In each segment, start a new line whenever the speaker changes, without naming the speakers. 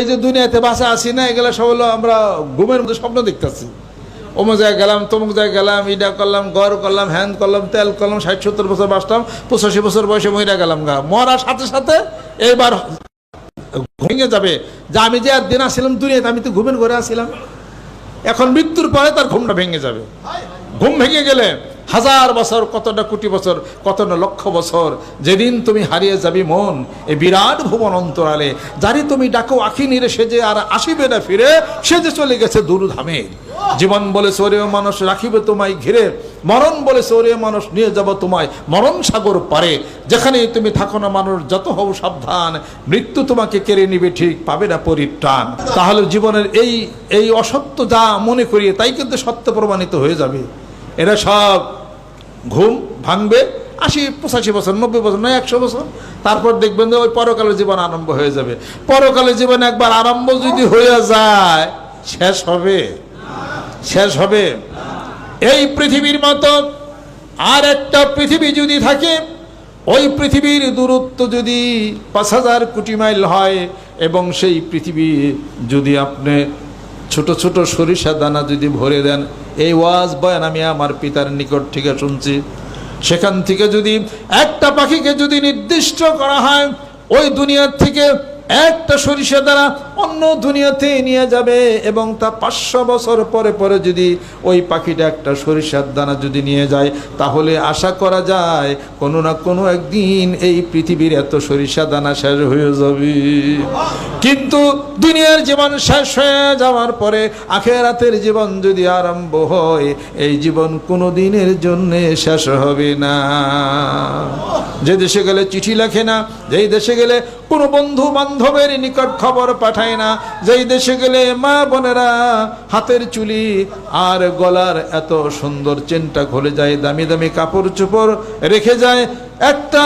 এই যে দুনিয়াতে বাসা আসি না, এগুলো সব হলো আমরা ঘুমের মধ্যে স্বপ্ন দেখতেছি। অমুক জায়গায় গেলাম, তমুক জায়গায় গেলাম, ইটা করলাম, গড় করলাম, হ্যান করলাম, তেল করলাম, ষাট সত্তর বছর বাসলাম পঁচাশি বছর বয়সে মহিলা গেলাম গা। মরার সাথে সাথে এইবার ভেঙে যাবে। যে আমি যে দিন আসছিলাম দুনিয়াতে, আমি তো ঘুমের ঘরে আসছিলাম এখন মৃত্যুর পরে তার ঘুমটা ভেঙে যাবে। ঘুম ভেঙে গেলে হাজার বছর, কতটা কোটি বছর, কতটা লক্ষ বছর, যেদিন তুমি হারিয়ে যাবি মন এ বিরাট ভুবন অন্তরালে যারি তুমি ডাকো, আখি নিরে সে যে আর আসিবে না ফিরে, সে যে চলে গেছে দূরধামে জীবন বলে সরে মানুষ রাখিবে তোমায় ঘিরে, মরণ বলে সরে মানুষ নিয়ে যাব তোমায় মরণ সাগর পারে। যেখানে তুমি থাকো না মানুষ, যত হও সাবধান, মৃত্যু তোমাকে কেড়ে নিবে, ঠিক পাবে না পরিত্রাণ। তাহলে জীবনের এই এই অসত্য যা মনে করিয়ে, তাই কিন্তু সত্য প্রমাণিত হয়ে যাবে। এরা সব ঘুম ভাঙবে, আশি, পঁচাশি বছর, নব্বই বছর, নয়, একশো বছর। তারপর দেখবেন যে ওই পরকালের জীবন আরম্ভ হয়ে যাবে। পরকালের জীবন একবার আরম্ভ যদি হয়ে যায়, শেষ হবে। শেষ হবে। এই পৃথিবীর মতো আর একটা পৃথিবী যদি থাকে, ওই পৃথিবীর দূরত্ব যদি পাঁচ হাজার কোটি মাইল হয়, এবং সেই পৃথিবী যদি আপনি ছোট ছোট সরিষা দানা যদি ভরে দেন এই ওয়াজ বয়ান আমি আমার পিতার নিকট থেকে শুনছি। সেখান থেকে যদি একটা পাখিকে যদি নির্দিষ্ট করা হয়, ওই দুনিয়ার থেকে একটা সরিষা দ্বারা অন্য দুনিয়াতে নিয়ে যাবে এবং তা পাঁচশো বছর পরে পরে যদি ওই পাখিটা একটা সরিষার দানা যদি নিয়ে যায়, তাহলে আশা করা যায় কোনো না কোনো একদিন এই পৃথিবীর এত সরিষা দানা শেষ হয়ে যাবে। কিন্তু দুনিয়ার জীবন শেষ হয়ে যাওয়ার পরে আখেরাতের জীবন যদি আরম্ভ হয়, এই জীবন কোনো দিনের জন্যে শেষ হবে না। যে দেশে গেলে চিঠি লেখে না, যেই দেশে গেলে কোনো বন্ধু বান্ধবের নিকট খবর পাঠায় না, যেই দেশে গেলে মা বোনেরা হাতের চুলি আর গলার এত সুন্দর চেনটা খুলে যায়, দামি দামি কাপড় চোপড় রেখে যায়, একটা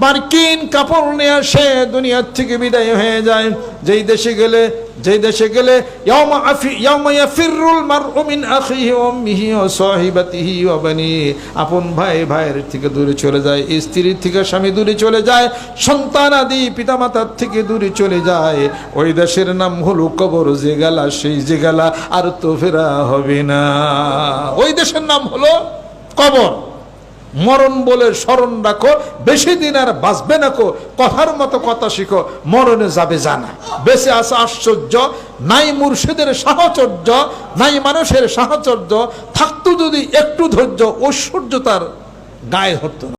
মার্কিন কাপড় নিয়ে আসে দুনিয়ার থেকে বিদায় হয়ে যায়। যেই দেশে গেলে, যেই দেশে গেলে আপন ভাই, ভাইয়ের থেকে দূরে চলে যায়, স্ত্রীর থেকে স্বামী দূরে চলে যায়, সন্তান আদি পিতামাতার থেকে দূরে চলে যায়। ওই দেশের নাম হলো কবর যে গেলা সেই যে গেলা আর তো ফেরা হবে না। ওই দেশের নাম হলো কবর। মরণ বলে স্মরণ রাখো, বেশি দিন আর বাঁচবে না কো, কথার মতো কথা শিখো, মরণে যাবে জানা। বেঁচে আসা আশ্চর্য, নাই মুর্শিদের সাহচর্য, নাই মানুষের সাহচর্য, থাকতো যদি একটু ধৈর্য, ঐশ্বর্য তার গায়ে হতো